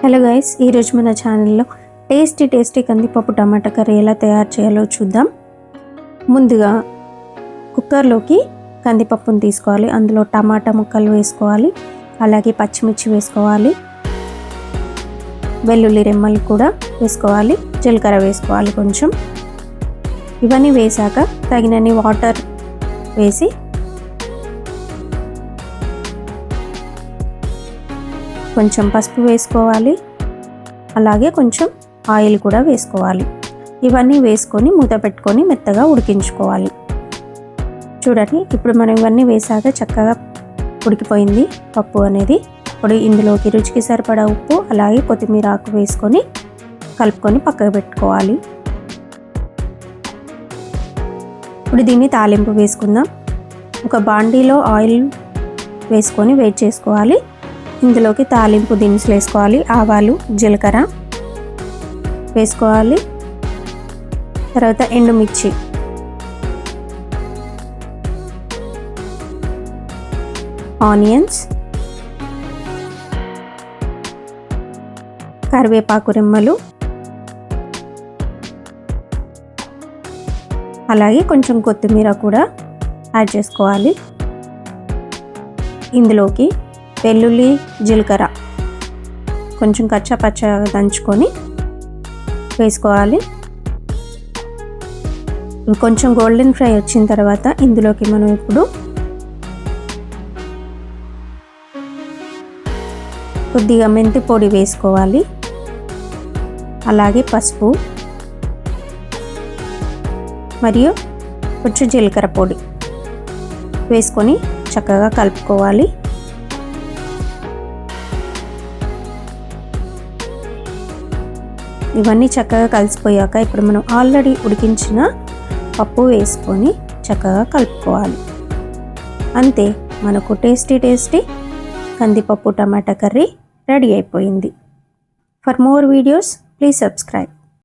Hello guys ఈరోజు మన ఛానల్లో టేస్టీ టేస్టీ కందిపప్పు టమాటా కర్రీ ఎలా తయారు చేయాలో చూద్దాం. ముందుగా కుక్కర్లోకి కందిపప్పును తీసుకోవాలి. అందులో టమాటా ముక్కలు వేసుకోవాలి. అలాగే పచ్చిమిర్చి వేసుకోవాలి. వెల్లుల్లి రెమ్మలు కూడా వేసుకోవాలి. జీలకర్ర వేసుకోవాలి కొంచెం. ఇవన్నీ వేసాక తగినన్ని వాటర్ వేసి కొంచెం పసుపు వేసుకోవాలి. అలాగే కొంచెం ఆయిల్ కూడా వేసుకోవాలి. ఇవన్నీ వేసుకొని మూత పెట్టుకొని మెత్తగా ఉడికించుకోవాలి. చూడండి ఇప్పుడు మనం ఇవన్నీ వేసాక చక్కగా ఉడికిపోయింది. పప్పు అనేది ఇప్పుడు ఇందులోకి రుచికి సరిపడా ఉప్పు అలాగే కొత్తిమీర ఆకు వేసుకొని కలుపుకొని పక్కకు పెట్టుకోవాలి. ఇప్పుడు దీన్ని తాలింపు వేసుకుందాం. ఒక బాండీలో ఆయిల్ వేసుకొని వేడి చేసుకోవాలి. ఇందులోకి తాలింపు దినుసులు వేసుకోవాలి. ఆవాలు జీలకర్ర వేసుకోవాలి. తర్వాత ఎండుమిర్చి. ఆనియన్స్. కరివేపాకు రెమ్మలు. అలాగే కొంచెం కొత్తిమీర కూడా యాడ్ చేసుకోవాలి. ఇందులోకి వెల్లుల్లి జీలకర్ర కొంచెం కచ్చా పచ్చగా దంచుకొని వేసుకోవాలి. కొంచెం గోల్డెన్ ఫ్రై వచ్చిన తర్వాత ఇందులోకి మనం ఇప్పుడు కొద్దిగా మెంతి పొడి వేసుకోవాలి. అలాగే పసుపు మరియు కొంచెం జీలకర్ర పొడి వేసుకొని చక్కగా కలుపుకోవాలి. ఇవన్నీ చక్కగా కలిసిపోయాక ఇప్పుడు మనం ఆల్రెడీ ఉడికించిన పప్పు వేసుకొని చక్కగా కలుపుకోవాలి. అంతే మనకు టేస్టీ టేస్టీ కందిపప్పు టమాటా కర్రీ రెడీ అయిపోయింది. For more videos please subscribe.